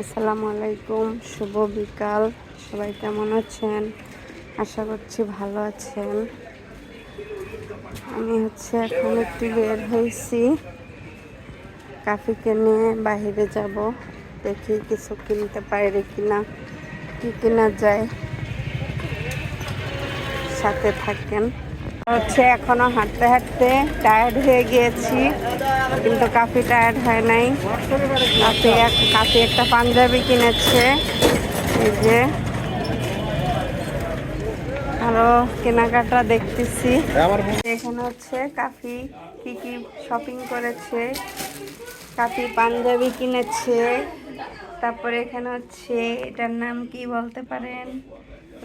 আসসালামু আলাইকুম, শুভ বিকাল। সবাই কেমন আছেন? আশা করছি ভালো আছেন। আমি হচ্ছে এখন একটু বের হয়েছি। কাফিকে নিয়ে বাইরে যাব, দেখি কিছু কিনতে পারি কিনা, কি কেনা যায়। সাথে থাকেন। হচ্ছে এখনও হাঁটতে হাঁটতে টায়ার্ড হয়ে গিয়েছি। কিন্তু কাফি টায়ার্ড হয় নাই। কাফি এক কাফি একটা পাঞ্জাবি কিনেছে। এই যে। আরও কেনাকাটা দেখতেছি। এখানে হচ্ছে কাফি কি কি শপিং করেছে। কাফি পাঞ্জাবি কিনেছে। তারপরে এখানে হচ্ছে এটার নাম কি বলতে পারেন?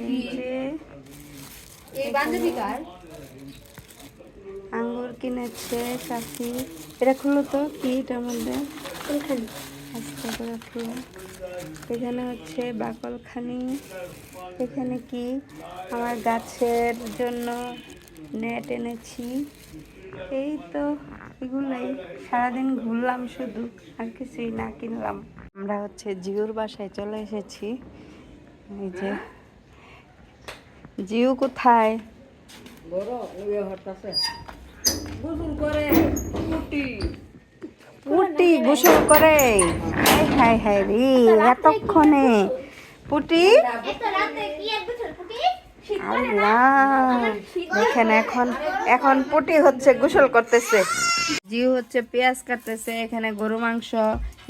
এই যে এই বান্ধবী কার? আঙ্গুর কিনেছে কাফি এটা খুলো তো কি এটার মধ্যে আস্তে করে খুলো এখানে হচ্ছে বাকলখানি। এখানে কি? আমার গাছের জন্য নেট এনেছি। এই তো এগুলাই। সারাদিন ঘুরলাম শুধু আর কিছুই না কিনলাম। আমরা হচ্ছে জিওর বাসায় চলে এসেছি। এই যে জিও কোথায়? বড় গোসল করে কুটি পুটি গোসল করে। হাই হাই হাই রে, এতক্ষণে। পুটি? আল্লাহ এখানে এখন এখন পুটি হচ্ছে, গোসল করতেছে। জিউ হচ্ছে পেঁয়াজ কাটতেছে এখানে গরু মাংস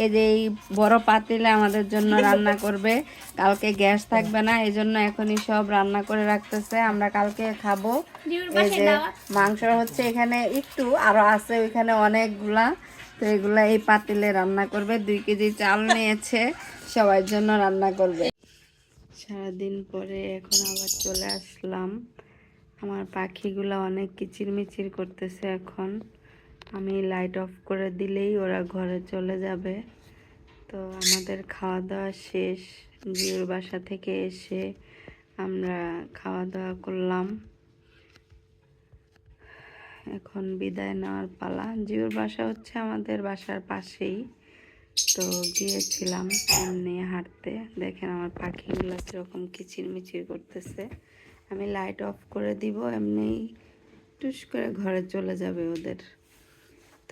এই যে এই বড় পাতিলে আমাদের জন্য রান্না করবে। কালকে গ্যাস থাকবে না এই জন্য এখনই সব রান্না করে রাখতেছে। আমরা কালকে খাব। এই যে মাংস হচ্ছে এখানে একটু আরও আছে ওইখানে অনেকগুলা। তো এগুলা এই পাতিলে রান্না করবে। দুই কেজি চাল নিয়েছে সবার জন্য রান্না করবে। সারাদিন পরে এখন আবার চলে আসলাম। আমার পাখিগুলো অনেক কিচিরমিচির করতেছে এখন। আমি লাইট অফ করে দিলেই ওরা ঘরে চলে যাবে। তো আমাদের খাওয়া দাওয়া শেষ। জিওর বাসা থেকে এসে আমরা খাওয়া দাওয়া করলাম। এখন বিদায় নেওয়ার পালা। জিওর বাসা হচ্ছে আমাদের বাসার পাশেই। তো গিয়েছিলাম এমনি হাঁটতে। দেখেন আমার পাখিগুলো কীরকম কিচিরমিচির করতেছে। আমি লাইট অফ করে দিব, এমনি টুস করে ঘরে চলে যাবে ওদের।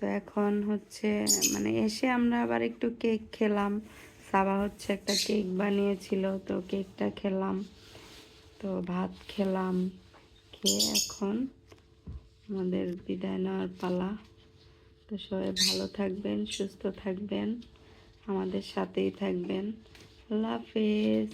তো এখন হচ্ছে মানে এসে আমরা আবার একটু কেক খেলাম। সাবা হচ্ছে একটা কেক বানিয়েছিল, তো কেকটা খেলাম। তো ভাত খেলাম, খেয়ে এখন আমাদের বিদায় নেওয়ার পালা। তো সবাই ভালো থাকবেন, সুস্থ থাকবেন, আমাদের সাথেই থাকবেন। আল্লাহ হাফেজ।